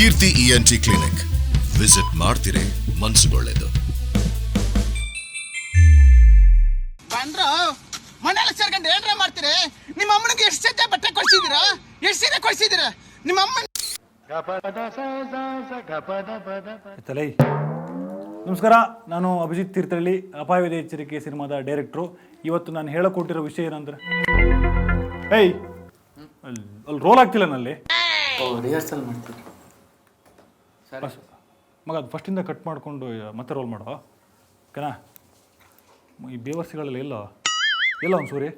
ಕೀರ್ತಿ ENT clinic visit ಮಾಡ್ತಿರೇ ಮನ್ಸುಗೊಳ್ಳೆದು. ಬಂದ್ರ ಮನೆಯಲ್ಲಿ ಸೇರ್ಕೊಂಡು ಏನ್ರ ಮಾಡ್ತೀರಿ? ನಿಮ್ಮ ಅಮ್ಮನಿಗೆ ಎಷ್ಟು ಸದ್ಯ ಬಟ್ಟೆ ಕೊಡ್ಸಿದ್ದೀರಾ? ಎಷ್ಟು ಸೀರೆ ಕೊಡ್ಸಿದಿರ ನಿಮ್ಮ ಅಮ್ಮನ ತಲೈ. ನಮಸ್ಕಾರ ನಾನು ಅಭಿಜಿತ್ ತೀರ್ಥಹಳ್ಳಿ ಅಪಾಯವಿದೆ ಎಚ್ಚರಿಕೆ ಸಿನಿಮಾದ ಡೈರೆಕ್ಟ್ರು. ಇವತ್ತು ನಾನು ಹೇಳಕೊಟ್ಟಿರೋ ವಿಷಯ ಏನಂದ್ರೆ ಏಯ್ ಅಲ್ಲಿ ಅಲ್ಲಿ ರೋಲ್ ಆಗ್ತಿಲ್ಲ ನಲ್ಲಿ ರಿಹರ್ಸಲ್ ಮಗ ಅದು ಫಸ್ಟಿಂದ ಕಟ್ ಮಾಡಿಕೊಂಡು ಮತ್ತೆ ರೋಲ್ ಮಾಡೋ. ಓಕೆನಾ? ಈ ಬೇವರ್ಸಿಗಳೆಲ್ಲ ಇಲ್ಲ ಇಲ್ಲ ಒಂದು ಸೂರಿ?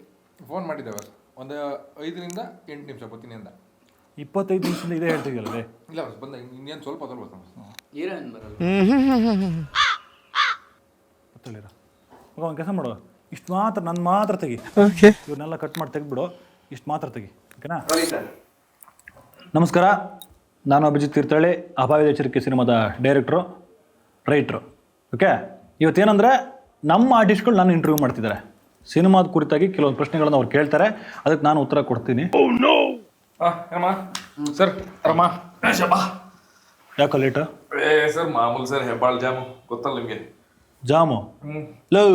ಫೋನ್ ಮಾಡಿದ್ದೆ ಬಸ್ ಒಂದು ಐದರಿಂದ ಎಂಟು ನಿಮಿಷ ಬರ್ತೀನಿ ಅಂದ ಇಪ್ಪತ್ತೈದು ನಿಮಿಷದಿಂದ ಇದೇ ಹೇಳ್ತಿದ್ಯಲ್ಲ ಲೇ. ಇಲ್ಲ ಬಸ್ ಬಂದ ಇನ್ನೇನು ಸ್ವಲ್ಪ ಸ್ವಲ್ಪ ಬಸ್ ಹೀರೋಯಿನ್ ಬರಲ್ಲ. ಮಗ ಒಂದು ಕೆಲಸ ಮಾಡು. ಇಷ್ಟು ಮಾತ್ರ ನನ್ನ ಮಾತ್ರ ತೆಗಿ. ಇವನ್ನೆಲ್ಲ ಕಟ್ ಮಾಡಿ ತೆಗೆದ್ಬಿಡು. ಇಷ್ಟು ಮಾತ್ರ ತೆಗಿ. ಓಕೆನಾ? ನಮಸ್ಕಾರ. ನಾನು ಅಭಿಜಿತ್ ತೀರ್ಥಹಳ್ಳಿ ಅಭಾವಿದ ಎಚ್ಚರಿಕೆ ಸಿನಿಮಾದ ಡೈರೆಕ್ಟ್ರು ರೈಟ್ರು ಓಕೆ ಇವತ್ತೇನಂದರೆ ನಮ್ಮ ಆರ್ಟಿಸ್ಟ್ಗಳು ನಾನು ಇಂಟರ್ವ್ಯೂ ಮಾಡ್ತಿದ್ದಾರೆ. ಸಿನಿಮಾದ ಕುರಿತಾಗಿ ಕೆಲವೊಂದು ಪ್ರಶ್ನೆಗಳನ್ನು ಅವ್ರು ಕೇಳ್ತಾರೆ. ಅದಕ್ಕೆ ನಾನು ಉತ್ತರ ಕೊಡ್ತೀನಿ. ಅಮ್ಮ ಸರ್ ಅಮ್ಮ ಶಬಾ. ಯಾಕೆ ಲೇಟು ಏ ಸರ್ ಮಾಮೂಲು ಸರ್ ಹೆಬ್ಬಾಳ್ ಜಾಮು. ಗೊತ್ತಲ್ಲ ನಿಮಗೆ? ಜಾಮು? ಲವ್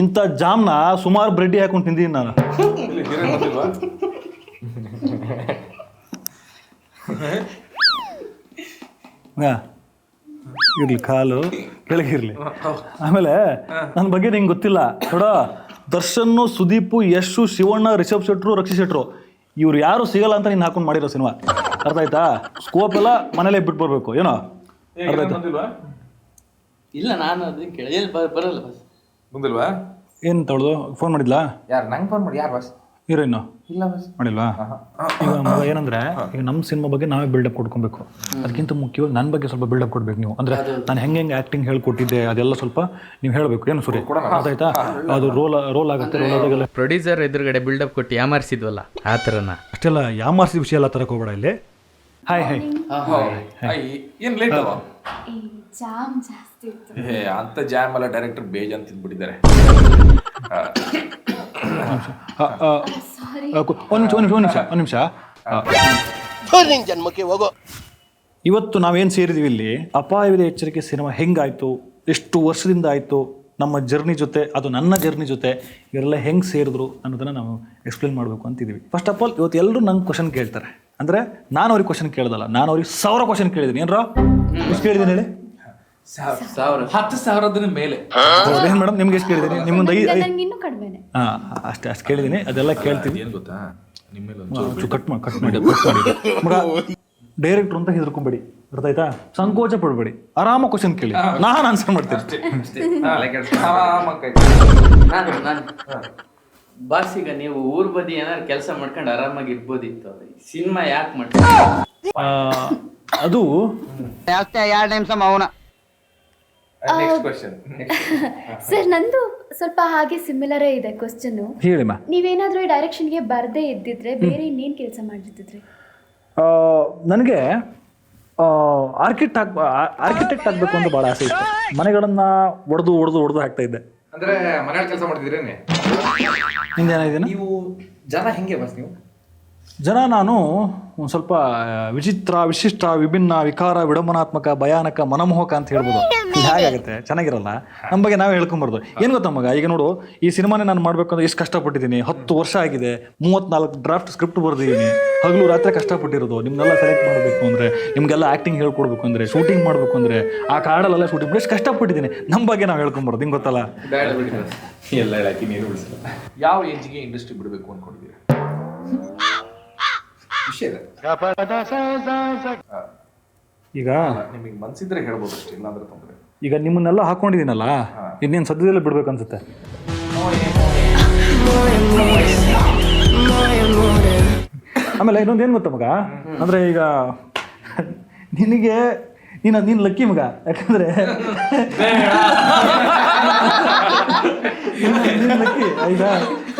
ಇಂಥ ಜಾಮ್ನ ಸುಮಾರು ಬ್ರೆಡ್ಡಿ ಹಾಕೊಂಡು ತಿಂದೀನಿ ನಾನು. ಹಾ. ಇರ್ಲಿ ಕಾಲು ಕೆಳಗಿರ್ಲಿ ಆಮೇಲೆ ನನ್ನ ಬಗ್ಗೆ ನಿಂಗೆ ಗೊತ್ತಿಲ್ಲ. ನೋಡ ದರ್ಶನ್ ಸುದೀಪು ಯಶು ಶಿವಣ್ಣ ರಿಷಬ್ ಶೆಟ್ರು ರಕ್ಷಿ ಶೆಟ್ರು. ಇವ್ರು ಯಾರು ಸಿಗಲ್ಲ ಅಂತ ನೀನು ಹಾಕೊಂಡು ಮಾಡಿರೋ ಸಿನಿಮಾ. ಅರ್ಥ ಆಯ್ತಾ? ಸ್ಕೋಪ್ ಎಲ್ಲ ಮನೇಲೆ ಬಿಟ್ಟು ಬರ್ಬೇಕು ಏನೋ? ಅರ್ಥ ಆಯ್ತಾ? ಬಂದಿಲ್ವಾ? ಇಲ್ಲ ನಾನು ಅದನ್ನ ಕೆಳಗೆ ಬರಲ್ಲ ಬಸ್ ಬಂದಿಲ್ವಾ? ಏನು ತೊಳೆದು ಫೋನ್ ಮಾಡಿದ್ಲಾ? ಯಾರು ನಂಗೆ ಫೋನ್ ಮಾಡಿ ಯಾರು ಬಸ್ ಹೀರೋಯಿನ್ನು? ಇಲ್ಲ ಬಸ್ ಮಾಡಿಲ್ವಾ? ಈಗ ಮಗ ಏನಂದ್ರೆ ಈಗ ನಮ್ಮ ಸಿನಿಮಾ ಬಗ್ಗೆ ನಾವೇ ಬಿಲ್ಡಪ್ ಕೊಡ್ಕೊಬೇಕು ಅದಕ್ಕಿಂತ ಮುಖ್ಯವಾಗಿ ನನ್ನ ಬಗ್ಗೆ ಸ್ವಲ್ಪ ಬಿಲ್ಡಪ್ ಕೊಡ್ಬೇಕು ನೀವು. ಅಂದ್ರೆ ನಾನು ಹೆಂಗೆ ಹೆಂಗೆ ಆಕ್ಟಿಂಗ್ ಹೇಳ್ಕೊಟ್ಟಿದ್ದೆ ಅದೆಲ್ಲ ಸ್ವಲ್ಪ ನೀವು ಹೇಳಬೇಕು. ಏನು ಸುರಿ ಅದಾಯ್ತಾ? ಆಯ್ತಾ ಅದು ರೋಲ್ ರೋಲ್ ಆಗುತ್ತೆ ರೋಲ್ ಆದಾಗೆಲ್ಲ. ಪ್ರೊಡ್ಯೂಸರ್ ಎದುರುಗಡೆ ಬಿಲ್ಡಪ್ ಕೊಟ್ಟು ಯಾಮಾರಿಸಿದ್ವಲ್ಲ ಆ ಥರನ? ಅಷ್ಟೆಲ್ಲ ಯಾಮಾರಿಸಿದ ವಿಷಯ ಎಲ್ಲ ತರಕ್ಕೆ ಹೋಗ್ಬೇಡ ಇಲ್ಲಿ. ಹಾಯ್ ಹಾಯ್ ಏನ್ ಲೇಟ್ ಅವ? ಈ ಜಾಮ್ ಜಾಸ್ತಿ ಇತ್ತು. ಏ ಅಂತ ಜಾಮ್ ಅಲ್ಲ ಡೈರೆಕ್ಟರ್ ಬೇಜ್ ಅಂತ ತಿಂದ್ಬಿಟ್ಟಿದ್ದಾರೆ ಸಾರಿ ಒಂದು ನಿಮಿಷ ಒಂದು ನಿಮಿಷ ಒಂದು ನಿಮಿಷ ಒಂದು ನಿಮಿಷ. ಜನ್ಮಕ್ಕೆ ಹೋಗೋ. ಇವತ್ತು ನಾವೇನು ಸೇರಿದೀವಿ ಇಲ್ಲಿ ಅಪಾಯವಿದೆ ಎಚ್ಚರಿಕೆ ಸಿನಿಮಾ ಹೆಂಗಾಯ್ತು ಎಷ್ಟು ವರ್ಷದಿಂದ ಆಯಿತು ನಮ್ಮ ಜರ್ನಿ ಜೊತೆ ಅದು ನನ್ನ ಜರ್ನಿ ಜೊತೆ ಇವರೆಲ್ಲ ಹೆಂಗೆ ಸೇರಿದ್ರು ಅನ್ನೋದನ್ನು ನಾವು ಎಕ್ಸ್ಪ್ಲೇನ್ ಮಾಡಬೇಕು ಅಂತಿದ್ದೀವಿ ಫಸ್ಟ್ ಆಫ್ ಆಲ್ ಇವತ್ತು ಎಲ್ಲರೂ ನಂಗೆ ಕ್ವಶನ್ ಕೇಳ್ತಾರೆ. ಅಂದರೆ ನಾನು ಅವ್ರಿಗೆ ಕ್ವಶನ್ ಕೇಳ್ದಲ್ಲ ನಾನು ಅವ್ರಿಗೆ ಸಾವಿರ ಕ್ವಶನ್ ಕೇಳಿದ್ದೀನಿ ಏನ್ರ? ಎಷ್ಟು ಕೇಳಿದ್ದೀನಿ ಹೇಳಿ? ಸಾವಿರ. ಹತ್ತು ಸಾವಿರದ ಮೇಲೆ. ಏನು ಮೇಡಮ್ ನಿಮ್ಗೆ ಎಷ್ಟು ಕೇಳಿದ್ದೀನಿ ನಿಮ್ಗೊಂದು ಐದು ಐದು ನಂಗೆ ಇನ್ನೂ ಕಡಿಮೆನೆ. ಹಾಂ ಅಷ್ಟೇ ಅಷ್ಟು ಕೇಳಿದ್ದೀನಿ ಅದೆಲ್ಲ ಕೇಳ್ತೀವಿ ಏನು ಗೊತ್ತಾ? ನಿಮ್ಮ ಮೇಲೆ ಒಂದು ಕಟ್ ಮಾಡಿ ಕಟ್ ಮಾಡಿ ಕಟ್ ಮಾಡಿ ಮಗ ಡೈರೆಕ್ಟ್ರು ಅಂತ ಹೆದರ್ಕೊಂಬೇಡಿ. ಅರ್ಥ ಆಯ್ತಾ ಸಂಕೋಚ ಪಡಬೇಡಿ. ಆರಾಮ ಕ್ವಶನ್ ಕೇಳಿ. ನಾನು ಆನ್ಸರ್ ಮಾಡ್ತೀನಿ. ನಾನು ನಾನು. ಬಾಸ್ ಈಗ ನೀವು ಊರ್ ಬದಿ ಏನಾದ್ರು ಕೆಲಸ ಮಾಡ್ಕೊಂಡು ಆರಾಮಾಗಿ ಇರ್ಬೋದಿತ್ತು ಸಿನಿಮಾ ಯಾಕೆ ಮಾಡ್ತೀವಿ ಆ, ಅದು ನೆಕ್ಸ್ಟ್ ಕ್ವಶನ್ ಸರ್ ನಂದು ಸ್ವಲ್ಪ ಹಾಗೆ ಸಿಮಿಲರೇ ಇದೆ ಕ್ವಶನ್ ಹೇಳಿಮ್ಮ ನೀವೇನಾದ್ರೂ ಈ ಡೈರೆಕ್ಷನ್ಗೆ ಬರದೇ ಇದ್ದಿದ್ರೆ ಬೇರೆ ಇನ್ನೇನ್ ಕೆಲಸ ಮಾಡ್ತಿದ್ರಿ? ನನಗೆ ಆರ್ಕಿಟೆಕ್ಟ್ ಆಗ್ ಆರ್ಕಿಟೆಕ್ಟ್ ಆಗಬೇಕು ಅಂತ ಭಾಳ ಆಸೆ ಇತ್ತು. ಮನೆಗಳನ್ನು ಒಡೆದು ಒಡೆದು ಒಡೆದು ಹಾಕ್ತಾ ಇದ್ದೆ. ಅಂದ್ರೆ ಮನೆಯಲ್ಲಿ ಕೆಲಸ ಮಾಡ್ತಿದ್ರೇನೆ ನೀವು ಜನ ಹೆಂಗೆ ಬಸ್ ನೀವು? ಜನ ನಾನು ಒಂದು ಸ್ವಲ್ಪ ವಿಚಿತ್ರ ವಿಶಿಷ್ಟ ವಿಭಿನ್ನ ವಿಕಾರ ವಿಡಂಬನಾತ್ಮಕ ಭಯಾನಕ ಮನಮೋಹಕ ಅಂತ ಹೇಳ್ಬೋದು. ಹೇಗಾಗುತ್ತೆ ಚೆನ್ನಾಗಿರಲ್ಲ. ನಮ್ಮ ಬಗ್ಗೆ ನಾವೇ ಹೇಳ್ಕೊಂಬಾರ್ದು. ಏನು ಗೊತ್ತಾ ಮಗ? ಈಗ ನೋಡು ಈ ಸಿನಿಮಾನೇ ನಾನು ಮಾಡಬೇಕು ಅಂದ್ರೆ ಎಷ್ಟು ಕಷ್ಟಪಟ್ಟಿದ್ದೀನಿ. ಹತ್ತು ವರ್ಷ ಆಗಿದೆ ಮೂವತ್ನಾಲ್ಕು ಡ್ರಾಫ್ಟ್ ಸ್ಕ್ರಿಪ್ಟ್ ಬರೆದಿದ್ದೀನಿ. ಹಗಲು ರಾತ್ರಿ ಕಷ್ಟಪಟ್ಟಿರೋದು. ನಿಮ್ಮನ್ನೆಲ್ಲ ಸೆಲೆಕ್ಟ್ ಮಾಡಬೇಕು ಅಂದರೆ ನಿಮಗೆಲ್ಲ ಆ್ಯಕ್ಟಿಂಗ್ ಹೇಳ್ಕೊಡ್ಬೇಕು ಅಂದರೆ ಶೂಟಿಂಗ್ ಮಾಡಬೇಕು ಅಂದರೆ ಆ ಕಾಡಲ್ಲೆಲ್ಲ ಶೂಟಿಂಗ್ ಎಷ್ಟು ಕಷ್ಟಪಟ್ಟಿದ್ದೀನಿ. ನಮ್ಮ ಬಗ್ಗೆ ನಾವು ಹೇಳ್ಕೊಂಬಾರ್ದು. ಹಿಂಗೆ ಗೊತ್ತಲ್ಲ? ಎಲ್ಲ ಹೇಳಕ್ಕೆ ನೀರು ಉಳಿಸಲ್ಲ ಯಾವ ಏಜ್ಗೆ ಇಂಡಸ್ಟ್ರಿ ಬಿಡಬೇಕು ಅನ್ಕೊಂಡಿದ್ದೀರಾ? ವಿಷಯ ಇದೆ. ಈಗ ನಿಮಗೆ ಮನ್ಸಿದ್ರೆ ಹೇಳ್ಬೋದು ಅಷ್ಟೇ ಇಲ್ಲಾಂದ್ರೆ ತೊಂದರೆ ಈಗ ನಿಮ್ಮನ್ನೆಲ್ಲ ಹಾಕೊಂಡಿದ್ದೀನಲ್ಲ ಇನ್ನೇನು ಸದ್ಯದಲ್ಲೇ ಬಿಡ್ಬೇಕು ಅನ್ಸುತ್ತೆ? ಆಮೇಲೆ ಇನ್ನೊಂದು ಏನು ಗೊತ್ತ ಮಗ? ಅಂದರೆ ಈಗ ನಿನಗೆ ನೀನು ನೀನು ಲಕ್ಕಿ ಮಗ ಯಾಕಂದ್ರೆ ಲಕ್ಕಿ ಆಯ್ತಾ?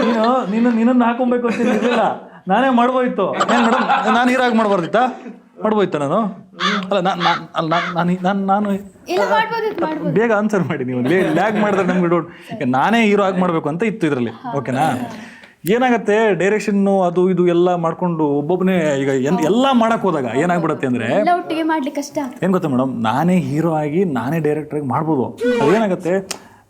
ನೀನು ನೀನು ನಿನ್ನನ್ನು ಹಾಕೊಬೇಕು ಅಂತ ಇರಲಿಲ್ಲ. ನಾನೇ ಮಾಡ್ಬೋಯ್ತು ಏನು ಮೇಡಮ್ ನಾನು ಹೀರಾಗಿ ಮಾಡ್ಬಾರ್ದಿತ್ತಾ? ಮಾಡ್ಬೋಯ್ತಾ ನಾನು? ಅಲ್ಲ ನಾನು ನಾನು ನಾನು ಬೇಗ ಆನ್ಸರ್ ಮಾಡಿ ನೀವು. ಲ್ಯಾಗ್ ಮಾಡಿದ್ರೆ ನಮ್ಗೆ ಡೌಟ್ ಈಗ ನಾನೇ ಹೀರೋ ಆಗಿ ಮಾಡಬೇಕು ಅಂತ ಇತ್ತು ಇದರಲ್ಲಿ ಓಕೆನಾ ಏನಾಗತ್ತೆ ಡೈರೆಕ್ಷನ್ನು ಅದು ಇದು ಎಲ್ಲ ಮಾಡ್ಕೊಂಡು ಒಬ್ಬೊಬ್ಬನೇ ಈಗ ಎಲ್ಲಾ ಎಲ್ಲ ಮಾಡಕ್ ಹೋದಾಗ ಏನಾಗ್ಬಿಡತ್ತೆ ಅಂದ್ರೆ ಏನ್ ಗೊತ್ತಾ ಮೇಡಮ್ ನಾನೇ ಹೀರೋ ಆಗಿ ನಾನೇ ಡೈರೆಕ್ಟರ್ ಆಗಿ ಮಾಡ್ಬೋದು. ಅದೇನಾಗತ್ತೆ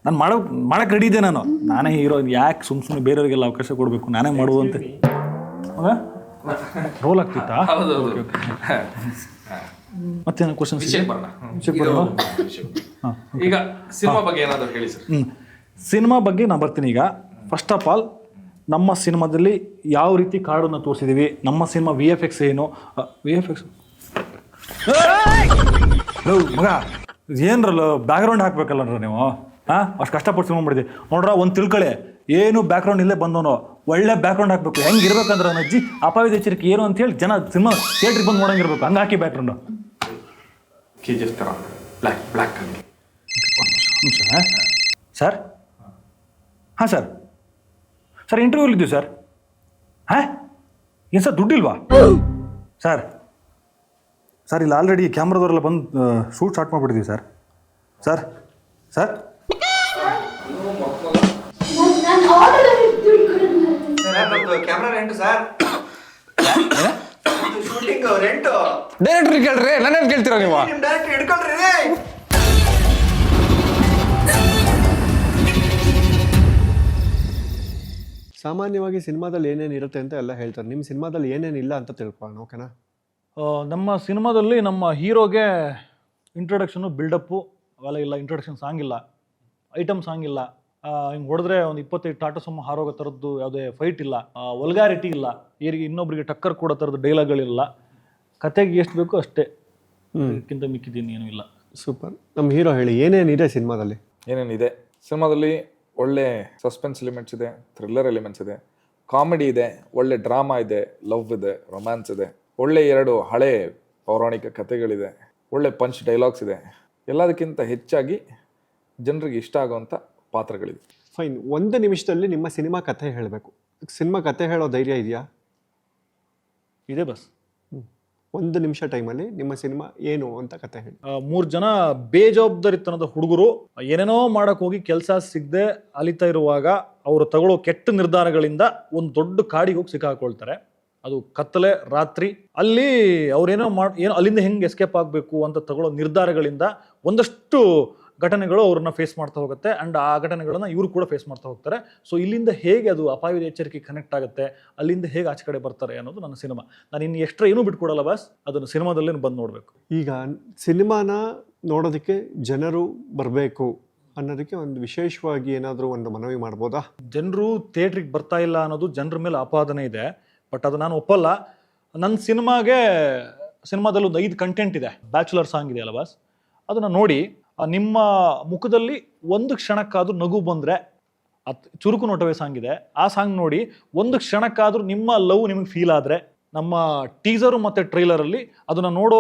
ನಾನು ಮಾಡೋ ಮಾಡಕ್ ರೆಡಿ ಇದೆ ನಾನು. ನಾನೇ ಹೀರೋ ಯಾಕೆ ಸುಮ್ಮ ಸುಮ್ಮನೆ ಬೇರೆಯವರಿಗೆಲ್ಲ ಅವಕಾಶ ಕೊಡಬೇಕು ನಾನೇ ಮಾಡ್ಬೋದು ಅಂತ. ರೋಲ್ ಆಗ್ತಿತ್ತಾ? ಹೌದು ಮತ್ತೇನು ಕ್ವಶನ್ಸ್ ವಿಷಯಕ್ಕೆ ಬರೋಣ. ಇದು ವಿಷಯಕ್ಕೆ. ಈಗ ಸಿನಿಮಾ ಬಗ್ಗೆ ಏನಾದರೂ ಹೇಳಿ ಸರ್. ಹ್ಮ್. ಸಿನಿಮಾ ಬಗ್ಗೆ ನಾನು ಬರ್ತೀನಿ ಈಗ. ಫಸ್ಟ್ ಆಫ್ ಆಲ್ ನಮ್ಮ ಸಿನಿಮಾದಲ್ಲಿ ಯಾವ ರೀತಿ ಕಾಡನ್ನು ತೋರಿಸಿದೀವಿ? ನಮ್ಮ ಸಿನಿಮಾ ವಿ ಎಫ್ ಎಕ್ಸ್ ಏನು? ವಿ ಎಫ್ ಎಕ್ಸ್ ಮಗ ಏನ್ರಲ್ಲ ಬ್ಯಾಕ್ಗ್ರೌಂಡ್ ಹಾಕ್ಬೇಕಲ್ಲ ನೀವು. ಹಾಂ ಅಷ್ಟು ಕಷ್ಟಪಟ್ಟು ಸಿನಿಮಾ ಮಾಡಿದ್ವಿ ನೋಡ್ರ ಒಂದು ತಿಳ್ಕೊಳ್ಳಿ ಏನು ಬ್ಯಾಕ್ಗ್ರೌಂಡ್ ಇಲ್ಲೇ ಬಂದವನು. ಒಳ್ಳೆ ಬ್ಯಾಕ್ಗ್ರೌಂಡ್ ಹಾಕ್ಬೇಕು. ಹೆಂಗೆ ಇರ್ಬೇಕಂದ್ರೆ ಅಂದ್ರೆ ಅಜ್ಜಿ ಅಪಾಯದ ಎಚ್ಚರಿಕೆ ಏನು ಅಂತ ಹೇಳಿ ಜನ ಸಿನಿಮಾ ಥಿಯೇಟ್ರಿಗೆ ಬಂದು ನೋಡಂಗಿರ್ಬೇಕು ಹಂಗೆ ಹಾಕಿ ಬ್ಯಾಕ್ಗ್ರೌಂಡು ಕೆ ಜಿ ಎಫ್ ಥರ ಬ್ಲ್ಯಾಕ್ ಬ್ಲ್ಯಾಕ್ ಹಂಗೆ. ನಿಮಿಷ ಸರ್ ಹಾಂ ಸರ್ ಸರ್ ಇಂಟರ್ವ್ಯೂಲಿದ್ದೀವಿ ಸರ್ ಹಾಂ? ಏನು ಸರ್ ದುಡ್ಡಿಲ್ವಾ? ಸರ್ ಸರ್ ಇಲ್ಲಿ ಆಲ್ರೆಡಿ ಕ್ಯಾಮ್ರಾದವರೆಲ್ಲ ಬಂದು shoot start ಮಾಡಿಬಿಟ್ಟಿದ್ದೀವಿ sir sir sir camera rent sir. Shooting rent. ಡೈರೆಕ್ಟ್ರಿಗೆ ಕೇಳ್ರಿ ನನ್ನೇನು ಕೇಳ್ತೀರಾ ನೀವು? ನಿಮ್ ಡೈರೆಕ್ಟ್ ಹಿಡ್ಕೊಳ್ರಿ. ಸಾಮಾನ್ಯವಾಗಿ ಸಿನಿಮಾದಲ್ಲಿ ಏನೇನು ಇರುತ್ತೆ ಅಂತ ಎಲ್ಲ ಹೇಳ್ತಾರೆ. ನಿಮ್ಮ ಸಿನಿಮಾದಲ್ಲಿ ಏನೇನಿಲ್ಲ ಅಂತ ತಿಳ್ಕೊಳ್ಳೋಣ ಓಕೆನಾ ನಮ್ಮ ಸಿನಿಮಾದಲ್ಲಿ ನಮ್ಮ ಹೀರೋಗೆ ಇಂಟ್ರೊಡಕ್ಷನು ಬಿಲ್ಡಪ್ಪು ಅವೆಲ್ಲ ಇಲ್ಲ ಇಂಟ್ರೊಡಕ್ಷನ್ ಸಾಂಗ್ ಇಲ್ಲ ಐಟಮ್ ಸಾಂಗ್ ಇಲ್ಲ. ಹಿಂಗೆ ಹೊಡೆದ್ರೆ ಒಂದು ಇಪ್ಪತ್ತೈದು ಟಾಟಾ ಸಮ ಹಾರೋಗೋ ಥರದ್ದು ಯಾವುದೇ ಫೈಟ್ ಇಲ್ಲ. ವಲ್ಗಾರಿಟಿ ಇಲ್ಲ. ಇವರಿಗೆ ಇನ್ನೊಬ್ಬರಿಗೆ ಟಕ್ಕರ್ ಕೊಡೋ ಥರದ ಡೈಲಾಗ್ಗಳಿಲ್ಲ ಕತೆಗೆ ಎಷ್ಟು ಬೇಕೋ ಅಷ್ಟೇ. ಅದಕ್ಕಿಂತ ಮಿಕ್ಕಿದ್ದೀನಿ ಏನೂ ಇಲ್ಲ. ಸೂಪರ್. ನಮ್ಮ ಹೀರೋ ಹೇಳಿ ಏನೇನಿದೆ ಸಿನಿಮಾದಲ್ಲಿ? ಏನೇನಿದೆ? ಸಿನಿಮಾದಲ್ಲಿ ಒಳ್ಳೆ ಸಸ್ಪೆನ್ಸ್ ಎಲಿಮೆಂಟ್ಸ್ ಇದೆ ಥ್ರಿಲ್ಲರ್ ಎಲಿಮೆಂಟ್ಸ್ ಇದೆ ಕಾಮಿಡಿ ಇದೆ ಒಳ್ಳೆ ಡ್ರಾಮಾ ಇದೆ ಲವ್ ಇದೆ ರೊಮ್ಯಾನ್ಸ್ ಇದೆ ಒಳ್ಳೆ ಎರಡು ಹಳೆ ಪೌರಾಣಿಕ ಕಥೆಗಳಿದೆ ಒಳ್ಳೆ ಪಂಚ್ ಡೈಲಾಗ್ಸ್ ಇದೆ. ಎಲ್ಲದಕ್ಕಿಂತ ಹೆಚ್ಚಾಗಿ ಜನರಿಗೆ ಇಷ್ಟ ಆಗುವಂಥ ಪಾತ್ರಗಳಿದೆ ಫೈನ್ ಒಂದು ನಿಮಿಷದಲ್ಲಿ ನಿಮ್ಮ ಸಿನಿಮಾ ಕಥೆ ಹೇಳಬೇಕು. ಸಿನಿಮಾ ಕಥೆ ಹೇಳೋ ಧೈರ್ಯ ಇದೆಯಾ? ಇದೆ ಬಸ್ ಒಂದು ನಿಮಿಷ ಟೈಮಲ್ಲಿ ನಿಮ್ಮ ಸಿನಿಮಾ ಏನು ಅಂತ ಕಥೆ ಹೇಳಿ. ಮೂರು ಜನ ಬೇಜವಾಬ್ದಾರಿತನದ ಹುಡುಗರು ಏನೇನೋ ಮಾಡಕ್ ಹೋಗಿ ಕೆಲಸ ಸಿಗದೆ ಅಲಿತಾ ಇರುವಾಗ ಅವರು ತಗೊಳ್ಳೋ ಕೆಟ್ಟ ನಿರ್ಧಾರಗಳಿಂದ ಒಂದು ದೊಡ್ಡ ಕಾಡಿಗೆ ಹೋಗಿ ಸಿಕ್ಕಾಕೊಳ್ತಾರೆ. ಅದು ಕತ್ತಲೆ ರಾತ್ರಿ ಅಲ್ಲಿ ಅವ್ರೇನೋ ಮಾಡ್ ಏನೋ ಅಲ್ಲಿಂದ ಹೆಂಗೆ ಎಸ್ಕೇಪ್ ಆಗಬೇಕು ಅಂತ ತಗೊಳ್ಳೋ ನಿರ್ಧಾರಗಳಿಂದ ಒಂದಷ್ಟು ಘಟನೆಗಳು ಅವ್ರನ್ನ ಫೇಸ್ ಮಾಡ್ತಾ ಹೋಗುತ್ತೆ. ಅಂಡ್ ಆ ಘಟನೆಗಳನ್ನ ಇವರು ಕೂಡ ಫೇಸ್ ಮಾಡ್ತಾ ಹೋಗ್ತಾರೆ. ಸೊ ಇಲ್ಲಿಂದ ಹೇಗೆ ಅದು ಅಪಾಯದ ಎಚ್ಚರಿಕೆ ಕನೆಕ್ಟ್ ಆಗುತ್ತೆ ಅಲ್ಲಿಂದ ಹೇಗೆ ಆಚೆ ಕಡೆ ಬರ್ತಾರೆ ಅನ್ನೋದು ನನ್ನ ಸಿನಿಮಾ ನಾನು ಇನ್ನು ಎಕ್ಸ್ಟ್ರಾ ಏನೂ ಬಿಟ್ಕೊಡಲ್ಲ ಬಾಸ್ ಅದನ್ನು ಸಿನಿಮಾದಲ್ಲೇ ಬಂದು ನೋಡಬೇಕು. ಈಗ ಸಿನಿಮಾನ ನೋಡೋದಕ್ಕೆ ಜನರು ಬರಬೇಕು ಅನ್ನೋದಕ್ಕೆ ಒಂದು ವಿಶೇಷವಾಗಿ ಏನಾದರೂ ಒಂದು ಮನವಿ ಮಾಡ್ಬೋದಾ? ಜನರು ಥಿಯೇಟ್ರಿಗೆ ಬರ್ತಾ ಇಲ್ಲ ಅನ್ನೋದು ಜನರ ಮೇಲೆ ಅಪಾದನೆ ಇದೆ. ಬಟ್ ಅದು ನಾನು ಒಪ್ಪಲ್ಲ. ನನ್ನ ಸಿನಿಮಾಗೆ ಸಿನಿಮಾದಲ್ಲಿ ಒಂದು ಐದು ಕಂಟೆಂಟ್ ಇದೆ. ಬ್ಯಾಚುಲರ್ ಸಾಂಗ್ ಇದೆಯಲ್ಲ ಬಾಸ್ ಅದನ್ನು ನೋಡಿ ನಿಮ್ಮ ಮುಖದಲ್ಲಿ ಒಂದು ಕ್ಷಣಕ್ಕಾದ್ರೂ ನಗು ಬಂದರೆ ಅತ್ ಚುರುಕು ನೋಟವೇ ಸಾಂಗ್ ಇದೆ. ಆ ಸಾಂಗ್ ನೋಡಿ, ಒಂದು ಕ್ಷಣಕ್ಕಾದ್ರೂ ನಿಮ್ಮ ಲವ್ ನಿಮಗೆ ಫೀಲ್ ಆದರೆ, ನಮ್ಮ ಟೀಸರು ಮತ್ತು ಟ್ರೈಲರಲ್ಲಿ ಅದನ್ನು ನೋಡೋ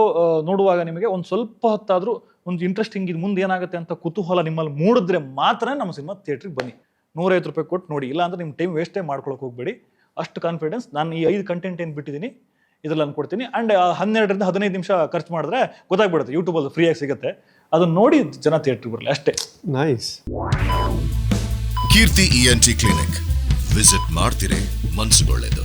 ನೋಡುವಾಗ ನಿಮಗೆ ಒಂದು ಸ್ವಲ್ಪ ಹೊತ್ತಾದರೂ ಒಂದು ಇಂಟ್ರೆಸ್ಟಿಂಗ್ ಇದು ಮುಂದೆ ಏನಾಗುತ್ತೆ ಅಂತ ಕುತೂಹಲ ನಿಮ್ಮಲ್ಲಿ ಮೂಡಿದ್ರೆ ಮಾತ್ರ ನಮ್ಮ ಸಿನಿಮಾ ಥಿಯೇಟ್ರಿಗೆ ಬನ್ನಿ. ನೂರೈವತ್ತು ರೂಪಾಯಿ ಕೊಟ್ಟು ನೋಡಿ. ಇಲ್ಲ ಅಂದ್ರೆ ನಿಮ್ಮ ಟೈಮ್ ವೇಸ್ಟೇ ಮಾಡ್ಕೊಳಕ್ಕೆ ಹೋಗಬೇಡಿ. ಅಷ್ಟು ಕಾನ್ಫಿಡೆನ್ಸ್ ನಾನು ಈ ಐದು ಕಂಟೆಂಟ್ ಏನು ಬಿಟ್ಟಿದ್ದೀನಿ, ಇದ್ರಲ್ಲಿ ಅನ್ಕೊಡ್ತೀನಿ. ಆ್ಯಂಡ್ ಹನ್ನೆರಡರಿಂದ ಹದಿನೈದು ನಿಮಿಷ ಖರ್ಚು ಮಾಡಿದ್ರೆ ಗೊತ್ತಾಗ್ಬಿಡುತ್ತೆ. ಯೂಟ್ಯೂಬಲ್ಲಿ ಫ್ರೀಯಾಗಿ ಸಿಗುತ್ತೆ. ಅದನ್ನ ನೋಡಿ ಜನ ಥಿಯೇಟರ್ ಬರಲಿ ಅಷ್ಟೇ. Nice Keerthi E N T clinic visit ಮಾಡ್ತಿರೇ ಮನ್ಸುಗೊಳ್ಳೆದು.